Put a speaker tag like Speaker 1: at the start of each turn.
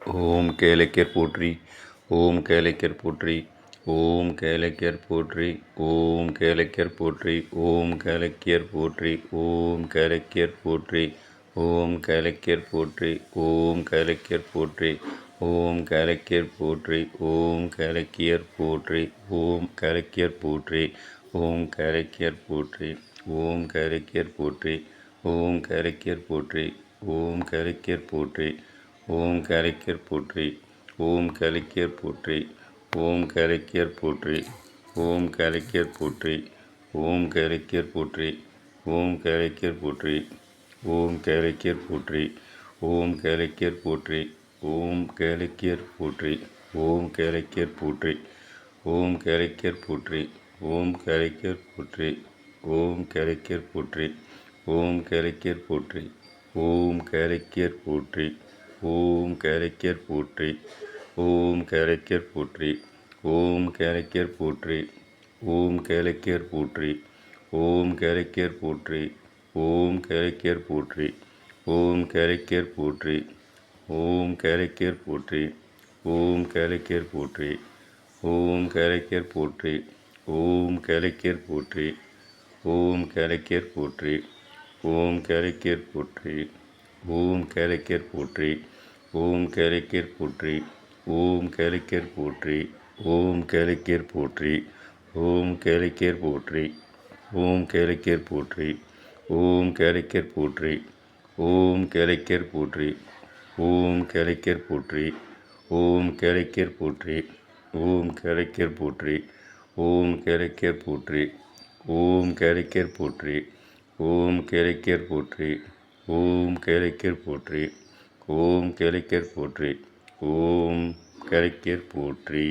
Speaker 1: ஓம் கேளைக்கர் போற்றி ஓம் கேளைக்கர் போற்றி ஓம் கேளைக்கர் போற்றி ஓம் கேளைக்கர் போற்றி ஓம் கேளக்கியர் போற்றி ஓம் கேளக்கியர் போற்றி ஓம் கேளக்கியர் போற்றி ஓம் கேளக்கியர் போற்றி ஓம் கேளக்கியர் போற்றி ஓம் கேளக்கியர் போற்றி ஓம் கேளக்கியர் போற்றி ஓம் கேளக்கியர் போற்றி ஓம் கேளக்கியர் போற்றி ஓம் கேளக்கியர் போற்றி ஓம் கேளக்கியர் போற்றி ஓம் கலைக்கர் போற்றி ஓம் கலைக்கர் போற்றி ஓம் கலைக்கர் போற்றி ஓம் கலைக்கர் போற்றி ஓம் கலைக்கர் போற்றி ஓம் கலைக்கர் போற்றி ஓம் கலைக்கர் போற்றி ஓம் கலைக்கர் போற்றி ஓம் கலைக்கர் போற்றி ஓம் கலைக்கர் போற்றி ஓம் கலைக்கர் போற்றி ஓம் கலைக்கர் போற்றி ஓம் கலைக்கர் போற்றி ஓம் கலைக்கர் போற்றி ஓம் கலைக்கர் போற்றி ஓம் கேளக்கியர் போற்றி ஓம் கேளக்கியர் போற்றி ஓம் கேளக்கியர் போற்றி ஓம் கேளக்கியர் போற்றி ஓம் கேளக்கியர் போற்றி ஓம் கேளக்கியர் போற்றி ஓம் கேளக்கியர் போற்றி ஓம் கேளக்கியர் போற்றி ஓம் கேளக்கியர் போற்றி ஓம் கேளக்கியர் போற்றி ஓம் கேளக்கியர் போற்றி ஓம் கேளக்கியர் போற்றி ஓம் கேளக்கியர் போற்றி ஓம் கேளக்கியர் போற்றி ஓம் கேளக்கியர் போற்றி ஓம் கேளக்கியர் போற்றி ஓம் கேளக்கியர் போற்றி ஓம் கேளக்கியர் போற்றி ஓம் கேளக்கியர் போற்றி ஓம் கேளக்கியர் போற்றி ஓம் கேளக்கியர் போற்றி ஓம் கேளக்கியர் போற்றி ஓம் கேளக்கியர் போற்றி ஓம் கேளக்கியர் போற்றி ஓம் கேளக்கியர் போற்றி ஓம் கேளக்கியர் போற்றி ஓம் கேளக்கியர் போற்றி ஓம் கேளக்கியர் போற்றி ஓம் கேளக்கியர் போற்றி ஓம் கேளக்கியர் போற்றி.